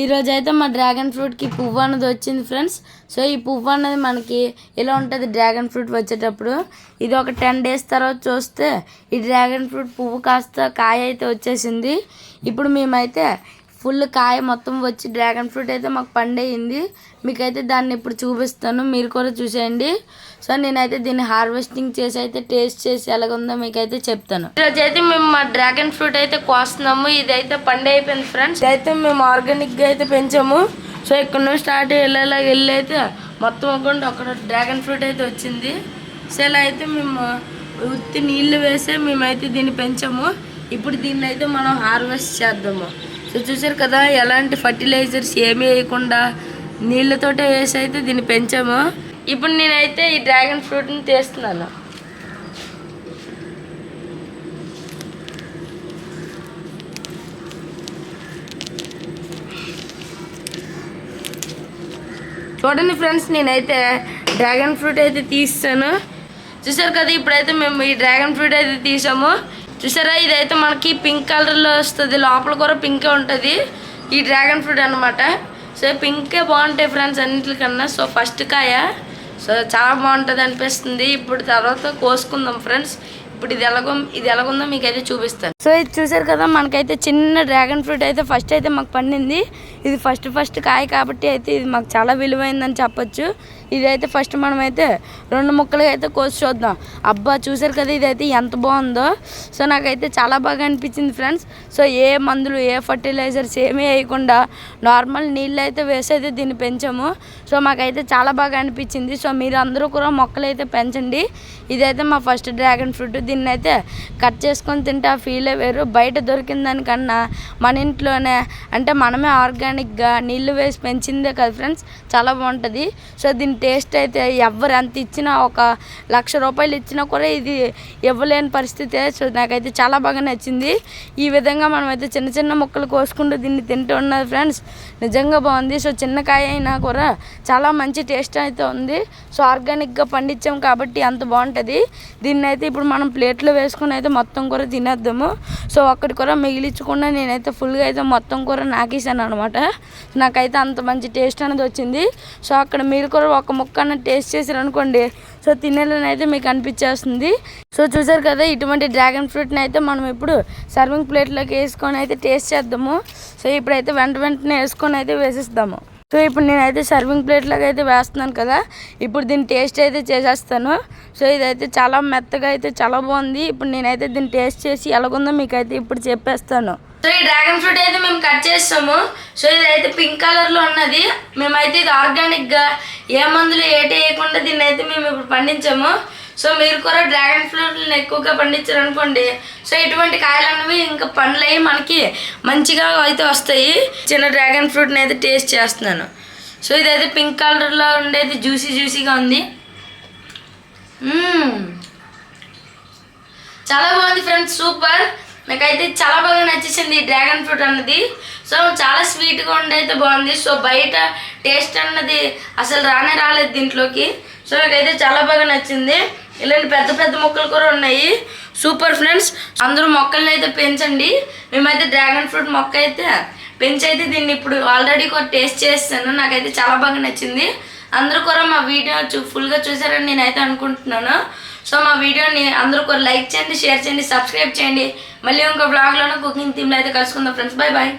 ఈరోజు అయితే మా డ్రాగన్ ఫ్రూట్కి పువ్వు అన్నది వచ్చింది ఫ్రెండ్స్. సో ఈ పువ్వు అన్నది మనకి ఎలా ఉంటుంది డ్రాగన్ ఫ్రూట్ వచ్చేటప్పుడు? ఇది ఒక టెన్ డేస్ తర్వాత చూస్తే ఈ డ్రాగన్ ఫ్రూట్ పువ్వు కాస్త కాయ అయితే వచ్చేసింది. ఇప్పుడు మేమైతే ఫుల్ కాయ మొత్తం వచ్చి డ్రాగన్ ఫ్రూట్ అయితే మాకు పండయింది. మీకైతే దాన్ని ఇప్పుడు చూపిస్తాను. మీరు కూడా చూసేయండి. సో నేనైతే దీన్ని హార్వెస్టింగ్ చేసి అయితే టేస్ట్ చేసి ఎలాగుందో మీకైతే చెప్తాను. ఈరోజు అయితే మేము మా డ్రాగన్ ఫ్రూట్ అయితే కోస్తున్నాము. ఇదైతే పండు అయిపోయింది ఫ్రెండ్స్. ఇదైతే మేము ఆర్గానిక్గా అయితే పెంచాము. సో ఇక్కడ నుంచి స్టార్ట్ వెళ్ళేలా వెళ్ళి అయితే మొత్తం అక్కడ అక్కడ డ్రాగన్ ఫ్రూట్ అయితే వచ్చింది. సో ఇలా అయితే మేము ఉత్తి నీళ్ళు వేసే మేమైతే దీన్ని పెంచాము. ఇప్పుడు దీన్ని అయితే మనం హార్వెస్ట్ చేద్దాము. సో చూసారు కదా ఎలాంటి ఫర్టిలైజర్స్ ఏమీ వేయకుండా నీళ్ళతోటే వేసి అయితే దీన్ని పెంచాము. ఇప్పుడు నేనైతే ఈ డ్రాగన్ ఫ్రూట్ని తీస్తున్నాను. చూడండి ఫ్రెండ్స్ నేనైతే డ్రాగన్ ఫ్రూట్ అయితే తీస్తాను. చూసారు కదా ఇప్పుడైతే మేము ఈ డ్రాగన్ ఫ్రూట్ అయితే తీసాము. చూసారా? ఇదైతే మనకి పింక్ కలర్లో వస్తుంది. లోపల కూడా పింకే ఉంటుంది. ఈ డ్రాగన్ ఫ్రూట్ అనమాట సో పింకే బాగుంటాయి ఫ్రెండ్స్ అన్నిటికన్నా. సో ఫస్ట్ కాయ. సో చాలా బాగుంటుంది అనిపిస్తుంది. ఇప్పుడు తర్వాత కోసుకుందాం ఫ్రెండ్స్ ఇప్పుడు ఇది ఎలాగో ఇది ఎలాగుందో మీకు అయితే చూపిస్తాను. సో ఇది చూసారు కదా మనకైతే చిన్న డ్రాగన్ ఫ్రూట్ అయితే ఫస్ట్ అయితే మాకు పండింది. ఇది ఫస్ట్ ఫస్ట్ కాయ కాబట్టి అయితే ఇది మాకు చాలా విలువైందని చెప్పొచ్చు. ఇదైతే ఫస్ట్ మనమైతే రెండు ముక్కలుగా అయితే కోసి చూద్దాం. అబ్బా చూసారు కదా ఇదైతే ఎంత బాగుందో. సో నాకైతే చాలా బాగా అనిపించింది ఫ్రెండ్స్. సో ఏ మందులు ఏ ఫర్టిలైజర్స్ ఏమీ వేయకుండా నార్మల్ నీళ్ళు అయితే వేసి అయితే దీన్ని పెంచాము. సో మాకైతే చాలా బాగా అనిపించింది. సో మీరు అందరూ కూడా మొక్కలు అయితే పెంచండి. ఇదైతే మా ఫస్ట్ డ్రాగన్ ఫ్రూట్. దీన్ని అయితే కట్ చేసుకొని తింటే ఆ ఫీలే వేరు. బయట దొరికిన దానికన్నా మన ఇంట్లోనే అంటే మనమే ఆర్గానిక్గా నీళ్ళు వేసి పెంచిందే కదా ఫ్రెండ్స్. చాలా బాగుంటుంది. సో దీని టేస్ట్ అయితే ఎవరు ఎంత ఇచ్చినా ఒక లక్ష రూపాయలు ఇచ్చినా కూడా ఇది ఇవ్వలేని పరిస్థితే సో నాకైతే చాలా బాగా నచ్చింది. ఈ విధంగా మనం అయితే చిన్న చిన్న ముక్కలు కోసుకుంటూ దీన్ని తింటూ ఉన్నది ఫ్రెండ్స్. నిజంగా బాగుంది. సో చిన్న కాయ అయినా కూడా చాలా మంచి టేస్ట్ అయితే ఉంది. సో ఆర్గానిక్గా పండించాం కాబట్టి అంత బాగుంటుంది. దీన్ని అయితే ఇప్పుడు మనం ప్లేట్లో వేసుకుని అయితే మొత్తం కూర తినేద్దాము. సో అక్కడి కూర మిగిలించకుండా నేనైతే ఫుల్గా అయితే మొత్తం కూర నాకేసాను అనమాట నాకైతే అంత మంచి టేస్ట్ అనేది వచ్చింది. సో అక్కడ మీరు కూడా ఒక ఒక అన్న టేస్ట్ చేశారు అనుకోండి సో తినేలని అయితే మీకు అనిపించేస్తుంది. సో చూసారు కదా ఇటువంటి డ్రాగన్ ఫ్రూట్ని అయితే మనం ఇప్పుడు సర్వింగ్ ప్లేట్లోకి వేసుకొని అయితే టేస్ట్ చేద్దాము. సో ఇప్పుడైతే వెంట వెంటనే వేసుకొని అయితే వేసేస్తాము. సో ఇప్పుడు నేనైతే సర్వింగ్ ప్లేట్లోకి అయితే వేస్తున్నాను కదా ఇప్పుడు దీని టేస్ట్ అయితే చేసేస్తాను. సో ఇదైతే చాలా మెత్తగా అయితే చాలా బాగుంది. ఇప్పుడు నేనైతే దీన్ని టేస్ట్ చేసి ఎలాగుందో మీకు అయితే ఇప్పుడు చెప్పేస్తాను. సో ఈ డ్రాగన్ ఫ్రూట్ అయితే మేము కట్ చేస్తాము. సో ఇదైతే పింక్ కలర్లో ఉన్నది. మేమైతే ఇది ఆర్గానిక్గా ఏ మందులు ఏటి వేయకుండా దీన్ని అయితే మేము ఇప్పుడు పండించాము. సో మీరు కూడా డ్రాగన్ ఫ్రూట్లను ఎక్కువగా పండించారు అనుకోండి. సో ఇటువంటి కాయలు అనేవి ఇంకా పండ్లు అయ్యి మనకి మంచిగా అయితే వస్తాయి. చిన్న డ్రాగన్ ఫ్రూట్ని అయితే టేస్ట్ చేస్తున్నాను. సో ఇదైతే పింక్ కలర్లో ఉండేది. జ్యూసీ జ్యూసీగా ఉంది. Hmm. చాలా బాగుంది ఫ్రెండ్స్ సూపర్ నాకైతే చాలా బాగా నచ్చేసింది ఈ డ్రాగన్ ఫ్రూట్ అన్నది. సో చాలా స్వీట్గా ఉండి అయితే బాగుంది. సో బయట టేస్ట్ అన్నది అసలు రానే రాలేదు దీంట్లోకి. సో నాకైతే చాలా బాగా నచ్చింది. ఇలాంటి పెద్ద పెద్ద మొక్కలు కూడా ఉన్నాయి. సూపర్ ఫ్రెండ్స్ అందరూ మొక్కల్ని అయితే పెంచండి. మేమైతే డ్రాగన్ ఫ్రూట్ మొక్క అయితే పెంచైతే దీన్ని ఇప్పుడు ఆల్రెడీ కూడా టేస్ట్ చేస్తాను. నాకైతే చాలా బాగా నచ్చింది. అందరూ కూడా మా వీడియో చూ ఫుల్గా చూసారని నేనైతే అనుకుంటున్నాను. సో మా వీడియోని అందరూ కూడా లైక్ చేయండి షేర్ చేయండి సబ్స్క్రైబ్ చేయండి. మళ్ళీ ఇంకో బ్లాగ్లోనే కుకింగ్ థీమ్లో అయితే కలుసుకుందాం ఫ్రెండ్స్ బాయ్ బాయ్